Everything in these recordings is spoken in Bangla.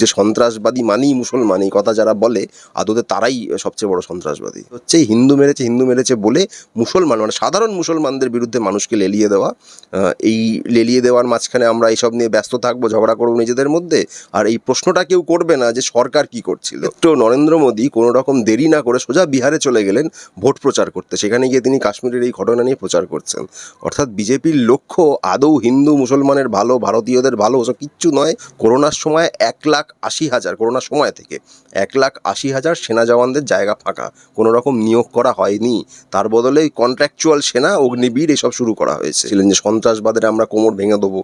যে সন্ত্রাসবাদী মানেই মুসলমান, এই কথা যারা বলে, আদতে তারাই সবচেয়ে বড় সন্ত্রাসবাদী। হচ্ছে হিন্দু মেরেছে হিন্দু মেরেছে বলে মুসলমান মানে সাধারণ মুসলমানদের বিরুদ্ধে মানুষকে লেলিয়ে দেওয়া এই লেলিয়ে দেওয়ার মাঝখানে আমরা এইসব নিয়ে ব্যস্ত থাকব, ঝগড়া করব নিজেদের মধ্যে। আর এই প্রশ্নটা কেউ করবে না যে সরকার কি করছিল। তো নরেন্দ্র মোদী কোনো রকম দেরি না করে সোজা বিহারে চলে গেলেন ভোট প্রচার করতে। সেখানে গিয়ে তিনি কাশ্মীরের এই ঘটনা নিয়ে প্রচার করছেন। অর্থাৎ বিজেপির লক্ষ্য আদৌ হিন্দু মুসলমানের ভালো, ভারতীয়দের ভালো, ওসব কিচ্ছু নয়। করোনার সময় এক লাখ আশি হাজার করোনার সময় থেকে এক লাখ আশি হাজার সেনা জওয়ানদের জায়গা ফাঁকা। কোনো রকম নিয়োগ করা হয়নি। তার বদলে কন্ট্রাকচুয়াল সেনা, অগ্নিবীর এসব শুরু করা হয়েছে। ছিলেন যে সন্ত্রাসবাদের আমরা কোমর ভেঙে দেবো।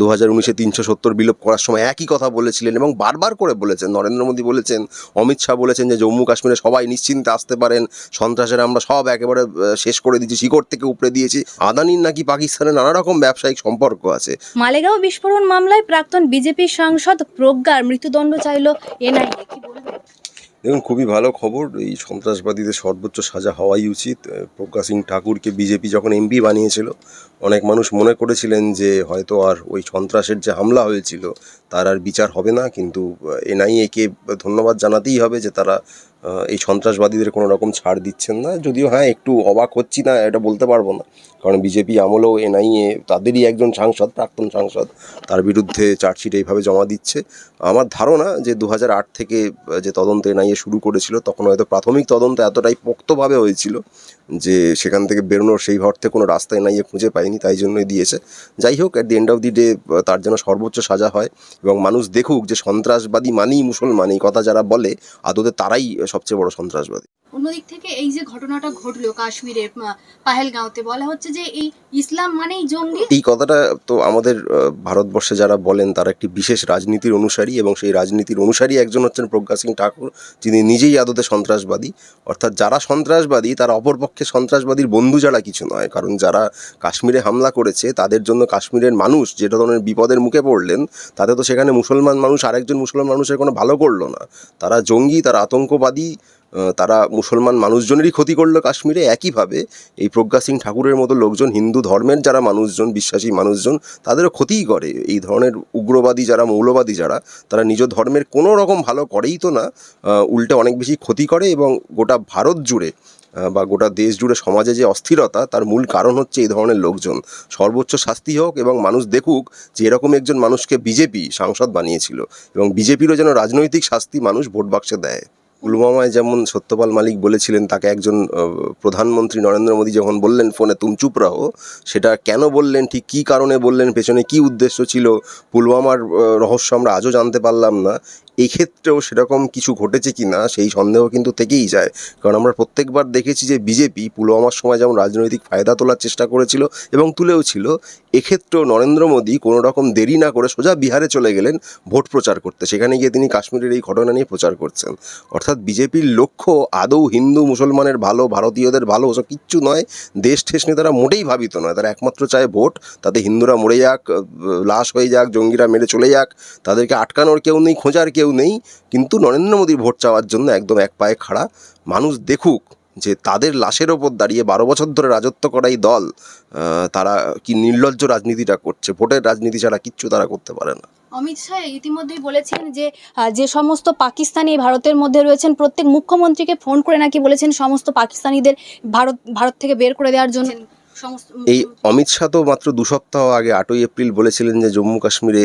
দু হাজার উনিশে তিনশো সত্তর বিলোপ করার সময় একই কথা বলেছিলেন এবং বারবার করে বলেছেন। নরেন্দ্র মোদী বলেছেন, অমিত শাহ বলেছেন যে জম্মু কাশ্মীরে সবাই নিশ্চিন্তে আসতে পারেন। সন্ত্রাসের আমরা সব একেবারে শেষ করে দিয়েছি, শিকড় থেকে উপড়ে দিয়েছি। আদানির নাকি পাকিস্তানে নানা রকম ব্যবসায়িক সম্পর্ক আছে। মালেগাঁও বিস্ফোরণ মামলায় প্রাক্তন বিজেপি সাংসদ প্রজ্ঞার মৃত্যুদণ্ড চাইল এনআইএ, কি দেখুন, খুবই ভালো খবর। এই সন্ত্রাসবাদীদের সর্বোচ্চ সাজা হওয়াই উচিত। প্রকাশ প্রজ্ঞা সিং ঠাকুরকে বিজেপি যখন এমপি বানিয়েছিল, অনেক মানুষ মনে করেছিলেন যে হয়তো আর ওই সন্ত্রাসের যে হামলা হয়েছিল, তার আর বিচার হবে না। কিন্তু এনআইএকে ধন্যবাদ জানাতেই হবে যে তারা এই সন্ত্রাসবাদীদের কোনো রকম ছাড় দিচ্ছেন না। যদিও হ্যাঁ একটু অবাক হচ্ছি না, এটা বলতে পারব না। কারণ বিজেপি, আমলেও, এনআইএ, তাদেরই একজন সাংসদ, প্রাক্তন সাংসদ, তার বিরুদ্ধে চার্জশিট এইভাবে জমা দিচ্ছে। আমার ধারণা যে দু থেকে যে তদন্ত এনআইএ শুরু করেছিল, তখন হয়তো প্রাথমিক তদন্ত এতটাই পোক্তভাবে হয়েছিল যে সেখান থেকে বেরোনোর সেই অর্থে কোনো রাস্তা এনআইএ খুঁজে পায়নি, তাই জন্যই দিয়েছে। যাই হোক at the end of the day তার যেন সর্বোচ্চ সাজা হয় এবং মানুষ দেখুক যে সন্ত্রাসবাদী মানেই মুসলমান, এই কথা যারা বলে, আদতে তারাই সবচেয়ে বড় সন্ত্রাসবাদী। অন্যদিক থেকে এই যে ঘটনাটা ঘটলো কাশ্মীরের পাহেলগাঁওতে, বলা হচ্ছে যে এই ইসলাম মানেই জঙ্গি। এই কথাটা তো আমাদের ভারতবর্ষে যারা বলেন তারা একটি বিশেষ রাজনীতির অনুসারী এবং সেই রাজনীতির অনুসারী একজন হচ্ছেন প্রজ্ঞা সিং ঠাকুর, যিনি নিজেই আদতে সন্ত্রাসবাদী। অর্থাৎ যারা সন্ত্রাসবাদী, তারা অপরপক্ষে সন্ত্রাসবাদীর বন্ধু যারা কিছু নয়, কারণ যারা কাশ্মীরে হামলা করেছে, তাদের জন্য কাশ্মীরের মানুষ যে ধরনের বিপদের মুখে পড়লেন, তাতে তো সেখানে মুসলমান মানুষ, আরেকজন মুসলমান মানুষের কোনো ভালো করল না। তারা জঙ্গি, তারা আতঙ্কবাদী তারা মুসলমান মানুষজনেরই ক্ষতি করল কাশ্মীরে। একইভাবে এই প্রজ্ঞা সিং ঠাকুরের মতো লোকজন, হিন্দু ধর্মের যারা মানুষজন, বিশ্বাসী মানুষজন, তাদেরও ক্ষতিই করে। এই ধরনের উগ্রবাদী যারা, মৌলবাদী যারা, তারা নিজ ধর্মের কোনো রকম ভালো করেই তো না উল্টে অনেক বেশি ক্ষতি করে এবং গোটা ভারত জুড়ে বা গোটা দেশ জুড়ে সমাজে যে অস্থিরতা, তার মূল কারণ হচ্ছে এই ধরনের লোকজন। সর্বোচ্চ শাস্তি হোক এবং মানুষ দেখুক যে এরকম একজন মানুষকে বিজেপি সাংসদ বানিয়েছিল এবং বিজেপিরও যেন রাজনৈতিক শাস্তি মানুষ ভোট বাক্সে দেয়। পুলওয়ামায় যেমন সত্যপাল মালিক বলেছিলেন, তাকে একজন প্রধানমন্ত্রী নরেন্দ্র মোদী যখন বললেন, ফোনে তুম চুপ রাহো সেটা কেন বললেন, ঠিক কী কারণে বললেন, পেছনে কি উদ্দেশ্য ছিল, পুলওয়ামার রহস্য আমরা আজও জানতে পারলাম না। এই ক্ষেত্রেও সেরকম কিছু ঘটেছে কি না সেই সন্দেহ কিন্তু থেকেই যায়। কারণ আমরা প্রত্যেকবার দেখেছি যে বিজেপি পুলওয়ামার সময় যেমন রাজনৈতিক ফায়দা তোলার চেষ্টা করেছিল এবং তুলেও ছিল, এক্ষেত্রেও নরেন্দ্র মোদী কোনো রকম দেরি না করে সোজা বিহারে চলে গেলেন ভোট প্রচার করতে। সেখানে গিয়ে তিনি কাশ্মীরের এই ঘটনা নিয়ে প্রচার করছেন। অর্থাৎ বিজেপির লক্ষ্য আদৌ হিন্দু, মুসলমানের ভালো, ভারতীয়দের ভালো ওসব কিচ্ছু নয়, দেশ ঠেস নিয়ে তারা মোটেই ভাবিত নয়। তারা একমাত্র চায় ভোট, তাতে হিন্দুরা মরে যাক, লাশ হয়ে যাক, জঙ্গিরা মেরে চলে যাক, তাদেরকে আটকানোর কেউ নেই, খোঁজার কেউ নেই, কিন্তু নরেন্দ্র মোদীর ভোট চাওয়ার জন্য একদম এক পায়ে খাড়া মানুষ দেখুক যে তাদের লাশের ওপর দাঁড়িয়ে বারো বছর ধরে রাজত্ব করা এই দল তারা কি নির্লজ্জ রাজনীতিটা করছে? ভোটের রাজনীতি ছাড়া কিচ্ছু তারা করতে পারে না। অমিত শাহ ইতিমধ্যেই বলেছেন যে যে সমস্ত পাকিস্তানি ভারতের মধ্যে রয়েছেন, প্রত্যেক মুখ্যমন্ত্রীকে ফোন করে নাকি বলেছেন সমস্ত পাকিস্তানিদের ভারত ভারত থেকে বের করে দেওয়ার জন্য। এই অমিত শাহ তো মাত্র দু সপ্তাহ আগে আটই এপ্রিল বলেছিলেন যে জম্মু কাশ্মীরে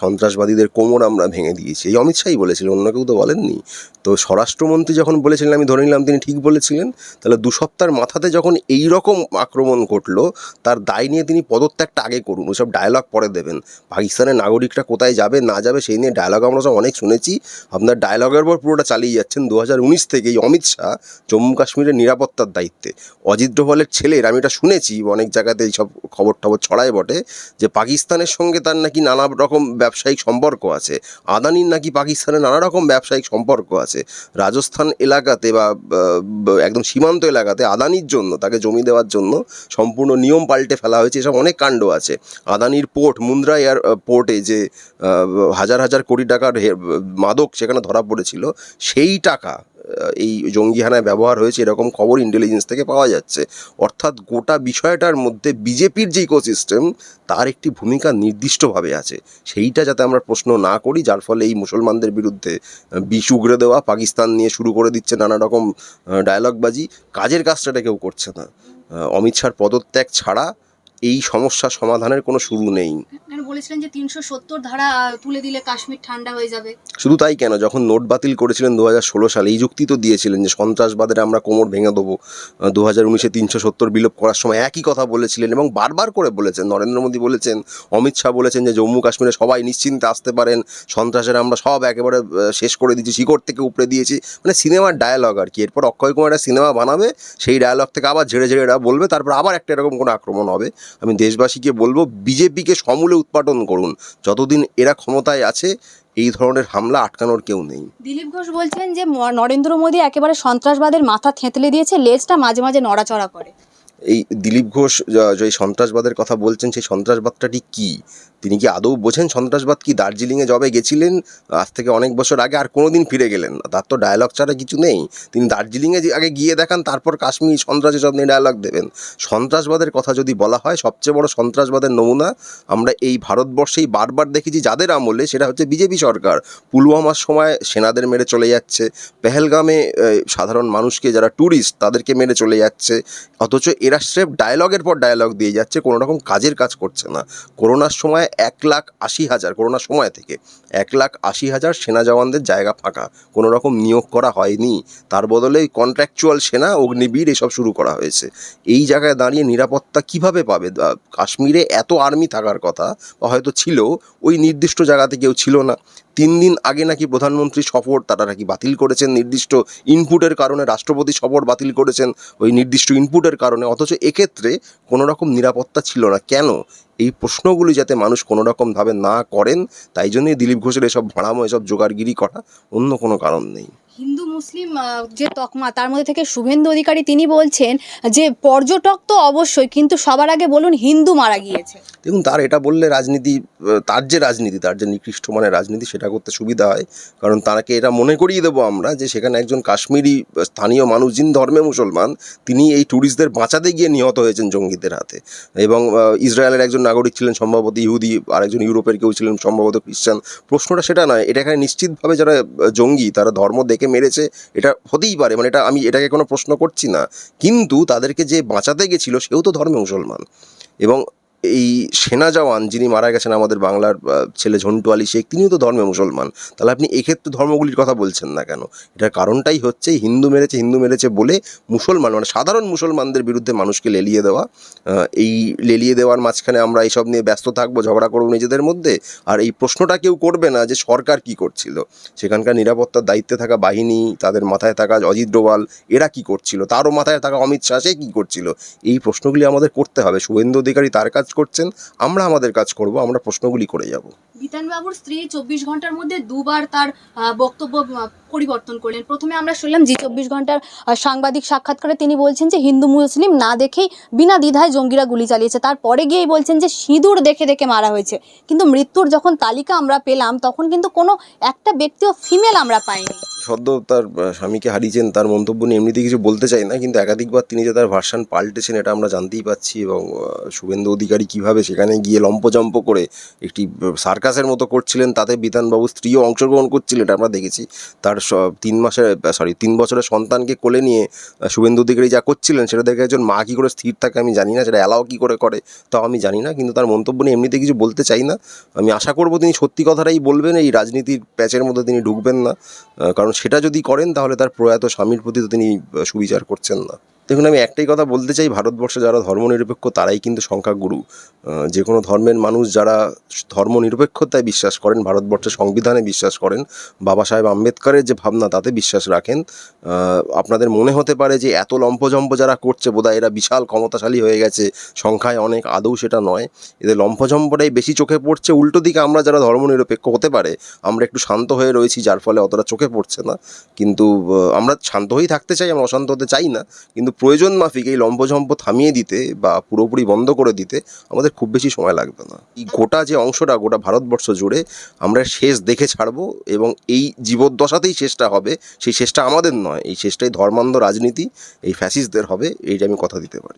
সন্ত্রাসবাদীদের কোমর আমরা ভেঙে দিয়েছি। এই অমিত শাহই বলেছিলেন, অন্য কেউ তো বলেননি। তো স্বরাষ্ট্রমন্ত্রী যখন বলেছিলেন, আমি ধরে নিলাম তিনি ঠিক বলেছিলেন, তাহলে দু সপ্তাহের মাথাতে যখন এই রকম আক্রমণ ঘটলো, তার দায় নিয়ে তিনি পদত্যাগটা আগে করুন, ওসব ডায়লগ পরে দেবেন। পাকিস্তানের নাগরিকরা কোথায় যাবে, না যাবে, সেই নিয়ে ডায়লগ আমরা সব অনেক শুনেছি। আপনার ডায়লগের পর পুরোটা চালিয়ে যাচ্ছেন দু হাজার উনিশ থেকে এই অমিত শাহ জম্মু কাশ্মীরের নিরাপত্তার দায়িত্বে। অজিত ডোভালের ছেলের, আমি এটা শুনেছি অনেক জায়গাতে এইসব খবর টবর ছড়ায় বটে যে পাকিস্তানের সঙ্গে তার নাকি নানা রকম ব্যবসায়িক সম্পর্ক আছে। আদানির নাকি পাকিস্তানের নানা রকম ব্যবসায়িক সম্পর্ক আছে। রাজস্থান এলাকাতে বা একদম সীমান্ত এলাকাতে আদানির জন্য, তাকে জমি দেওয়ার জন্য সম্পূর্ণ নিয়ম পাল্টে ফেলা হয়েছে, এসব অনেক কাণ্ড আছে। আদানির পোর্ট, মুন্দ্রা এয়ার পোর্টে যে হাজার হাজার কোটি টাকার মাদক সেখানে ধরা পড়েছিল, সেই টাকা এই জঙ্গিহানায় ব্যবহার হয়েছে, এরকম খবর ইন্টেলিজেন্স থেকে পাওয়া যাচ্ছে। অর্থাৎ গোটা বিষয়টার মধ্যে বিজেপির যে ইকোসিস্টেম তার একটি ভূমিকা নির্দিষ্টভাবে আছে। সেইটা যাতে আমরা প্রশ্ন না করি, যার ফলে এই মুসলমানদের বিরুদ্ধে বিষ উগড়ে দেওয়া, পাকিস্তান নিয়ে শুরু করে দিচ্ছে নানা রকম ডায়লগবাজি কাজের কাজটাটা কেউ করছে না। অমিত শাহর পদত্যাগ ছাড়া এই সমস্যা সমাধানের কোনো শুরু নেই। বলেছিলেন যে তিনশো সত্তর ধারা তুলে দিলে কাশ্মীর ঠান্ডা হয়ে যাবে? শুধু তাই কেন? যখন নোট বাতিল করেছিলেন দু হাজার ষোলো সালে এই যুক্তি তো দিয়েছিলেন যে সন্ত্রাসবাদের আমরা কোমর ভেঙে দেবো। দু হাজার উনিশে তিনশো সত্তর বিলোপ করার সময় একই কথা বলেছিলেন এবং বারবার করে বলেছেন। নরেন্দ্র মোদী বলেছেন অমিত শাহ বলেছেন যে জম্মু কাশ্মীরে সবাই নিশ্চিন্তে আসতে পারেন। সন্ত্রাসের আমরা সব একেবারে শেষ করে দিয়েছি শিকড় থেকে উপরে দিয়েছি। মানে সিনেমার ডায়ালগ আর কি। এরপর অক্ষয় কুমার একটা সিনেমা বানাবে সেই ডায়ালগ থেকে আবার ঝেড়ে ঝেড়ে এরা বলবে তারপর আবার একটা এরকম কোনো আক্রমণ হবে। আমি দেশবাসীকে বলব, বিজেপিকে সমূলে উৎপাদন করুন। যতদিন এরা ক্ষমতায় আছে, এই ধরনের হামলা আটকানোর কেউ নেই। দিলীপ ঘোষ বলছেন যে নরেন্দ্র মোদী একেবারে সন্ত্রাসবাদের মাথা থেঁতলে দিয়েছে, লেজটা মাঝে মাঝে নড়াচড়া করে। এই দিলীপ ঘোষ, যে সন্ত্রাসবাদের কথা বলছেন, সেই সন্ত্রাসবাদটা ঠিক কী? তিনি কি আদৌ বোঝেন সন্ত্রাসবাদ কি দার্জিলিংয়ে জবে গেছিলেন? আজ থেকে অনেক বছর আগে আর কোনোদিন ফিরে গেলেন না। তার তো ডায়লগ ছাড়া কিছু নেই। তিনি দার্জিলিংয়ে আগে গিয়ে দেখান, তারপর কাশ্মীর সন্ত্রাসী সব নিয়ে ডায়লগ দেবেন। সন্ত্রাসবাদের কথা যদি বলা হয়, সবচেয়ে বড় সন্ত্রাসবাদের নমুনা আমরা এই ভারতবর্ষেই বারবার দেখেছি, যাদের আমলে সেটা হচ্ছে বিজেপি সরকার। পুলওয়ামার সময় সেনাদের মেরে চলে যাচ্ছে, পেহেলগামে সাধারণ মানুষকে যারা ট্যুরিস্ট তাদেরকে মেরে চলে যাচ্ছে। অথচ এরা স্রেফ ডায়লগের পর ডায়লগ দিয়ে যাচ্ছে কোনো রকম কাজের কাজ করছে না। করোনার সময় এক লাখ আশি হাজার, করোনার সময় থেকে এক লাখ আশি হাজার সেনা জওয়ানদের জায়গা ফাঁকা কোনো রকম নিয়োগ করা হয়নি। তার বদলে কন্ট্রাকচুয়াল সেনা, অগ্নিবীর, এসব শুরু করা হয়েছে। এই জায়গায় দাঁড়িয়ে নিরাপত্তা কীভাবে পাবে? কাশ্মীরে এত আর্মি থাকার কথা, বা হয়তো ছিল, ওই নির্দিষ্ট জায়গাতে কেউ ছিল না। তিন দিন আগে নাকি প্রধানমন্ত্রী সফর তারা নাকি বাতিল করেছেন, নির্দিষ্ট ইনপুটের কারণে রাষ্ট্রপতি সফর বাতিল করেছেন, ওই নির্দিষ্ট ইনপুটের কারণে। অথচ এক্ষেত্রে কোনো রকম নিরাপত্তা ছিল না। কেন? এই প্রশ্নগুলি যাতে মানুষ কোনো রকমভাবে না করেন, তাই জন্যই দিলীপ ঘোষের এসব ভাড়ামো, এসব জোগাড়গিরি করা অন্য কোনো কারণ নেই। হিন্দু, মুসলিম যে তকমা, তার মধ্যে থেকে শুভেন্দু অধিকারী তিনি বলছেন যে পর্যটক তো অবশ্যই, কিন্তু সবার আগে বলুন হিন্দু মারা গিয়েছে। দেখুন, তার এটা বললে রাজনীতি, তার যে রাজনীতি, তার যে নিকৃষ্ট মানে রাজনীতি, সেটা করতে সুবিধা হয়। কারণ তাকে এটা মনে করিয়ে দেবো আমরা যে সেখানে একজন কাশ্মীরি স্থানীয় মানুষ, যিনি ধর্মে মুসলমান, তিনি এই ট্যুরিস্টদের বাঁচাতে গিয়ে নিহত হয়েছেন জঙ্গিদের হাতে। এবং ইসরায়েলের একজন নাগরিক ছিলেন সম্ভবত ইহুদি, আরেকজন ইউরোপের কেউ ছিলেন সম্ভবত খ্রিস্টান। প্রশ্নটা সেটা নয়, এটা এখানে নিশ্চিতভাবে যারা জঙ্গি, তারা ধর্ম দেখে মেরেছে, এটা হতেই পারে মানে এটা আমি এটাকে কোনো প্রশ্ন করছি না। কিন্তু তাদেরকে যে বাঁচাতে গেছিল সেও তো ধর্মে মুসলমান। এবং এই সেনা জওয়ান যিনি মারা গেছেন আমাদের বাংলার ছেলে ঝন্টু আলী শেখ, তিনিও তো ধর্মে মুসলমান। তাহলে আপনি এক্ষেত্রে ধর্মগুলির কথা বলছেন না কেন? এটার কারণটাই হচ্ছে হিন্দু মেরেছে হিন্দু মেরেছে বলে মুসলমান মানে সাধারণ মুসলমানদের বিরুদ্ধে মানুষকে লেলিয়ে দেওয়া। এই লেলিয়ে দেওয়ার মাঝখানে আমরা এইসব নিয়ে ব্যস্ত থাকব, ঝগড়া করব নিজেদের মধ্যে। আর এই প্রশ্নটা কেউ করবে না যে সরকার কি করছিল। সেখানকার নিরাপত্তার দায়িত্বে থাকা বাহিনী, তাদের মাথায় থাকা অজিত ডোভাল, এরা কি করছিল? তারও মাথায় থাকা অমিত শাহ, সে কী করছিল? এই প্রশ্নগুলি আমাদের করতে হবে। শুভেন্দু অধিকারী তার কাজ করছেন, আমরা আমাদের কাজ করব, আমরা প্রশ্নগুলি করে যাব। বিতানবাবুর স্ত্রী চব্বিশ ঘণ্টার মধ্যে দুবার তার বক্তব্য পরিবর্তন করলেন। প্রথমে আমরা শুনলাম জি চব্বিশ ঘণ্টার সাংবাদিক সাক্ষাৎকারে তিনি বলছেন যে হিন্দু মুসলিম না দেখেই বিনা দ্বিধায় জঙ্গিরা গুলি চালিয়েছে। তারপরে গিয়েই বলছেন যে সিঁদুর দেখে দেখে মারা হয়েছে। কিন্তু মৃত্যুর যখন তালিকা আমরা পেলাম, তখন কিন্তু কোনো একটা ব্যক্তিও ফিমেল আমরা পাইনি। সদ্য তার স্বামীকে হারিয়েছেন, তার মন্তব্য নিয়ে এমনিতে কিছু বলতে চাই না, কিন্তু একাধিকবার তিনি যে তার ভার্সান পাল্টেছেন এটা আমরা জানতেই পাচ্ছি এবং শুভেন্দু অধিকারী কীভাবে সেখানে গিয়ে লম্পজম্প করে একটি সার্কাসের মতো করছিলেন, তাতে বিধানবাবু স্ত্রীও অংশগ্রহণ করছিলেন এটা আমরা দেখেছি। তার তিন মাসের সরি তিন বছরের সন্তানকে কোলে নিয়ে শুভেন্দু অধিকারী যা করছিলেন, সেটা দেখে একজন মা কী করে স্থির থাকে আমি জানি না, সেটা অ্যালাও কী করে করে তাও আমি জানি না, কিন্তু তার মন্তব্য নিয়ে এমনিতে কিছু বলতে চাই না। আমি আশা করব তিনি সত্যি কথাটাই বলবেন, এই রাজনীতির প্যাচের মধ্যে তিনি ঢুকবেন না কারণ সেটা যদি করেন তাহলে তার প্রয়াত স্বামীর প্রতি তো তিনি সুবিচার করছেন না। দেখুন, আমি একটাই কথা বলতে চাই, ভারতবর্ষে যারা ধর্মনিরপেক্ষ, তারাই কিন্তু সংখ্যাগুরু। যে কোনো ধর্মের মানুষ যারা ধর্মনিরপেক্ষতায় বিশ্বাস করেন ভারতবর্ষের সংবিধানে বিশ্বাস করেন, বাবা সাহেব আম্বেদকরের যে ভাবনা, তাতে বিশ্বাস রাখেন। আপনাদের মনে হতে পারে যে এত লম্পজম্প যারা করছে, বোধহয় এরা বিশাল ক্ষমতাশালী হয়ে গেছে, সংখ্যায় অনেক, আদৌ সেটা নয়। এদের লম্পজম্পটাই বেশি চোখে পড়ছে, উল্টো দিকে আমরা যারা ধর্মনিরপেক্ষ হতে পারে, আমরা একটু শান্ত হয়ে রয়েছি, যার ফলে অতটা চোখে পড়ছে না। কিন্তু আমরা শান্ত হয়েই থাকতে চাই, আমরা অশান্ত হতে চাই না, কিন্তু কিন্তু প্রয়োজন মাফিক এই লম্বঝম্প থামিয়ে দিতে বা পুরোপুরি বন্ধ করে দিতে আমাদের খুব বেশি সময় লাগবে না। এই গোটা যে অংশটা, গোটা ভারতবর্ষ জুড়ে আমরা শেষ দেখে ছাড়ব এবং এই জীবদ্দশাতেই শেষটা হবে। সেই শেষটা আমাদের নয়, এই শেষটাই ধর্মান্ধ রাজনীতি, এই ফ্যাসিস্টদের হবে, এইটা আমি কথা দিতে পারি।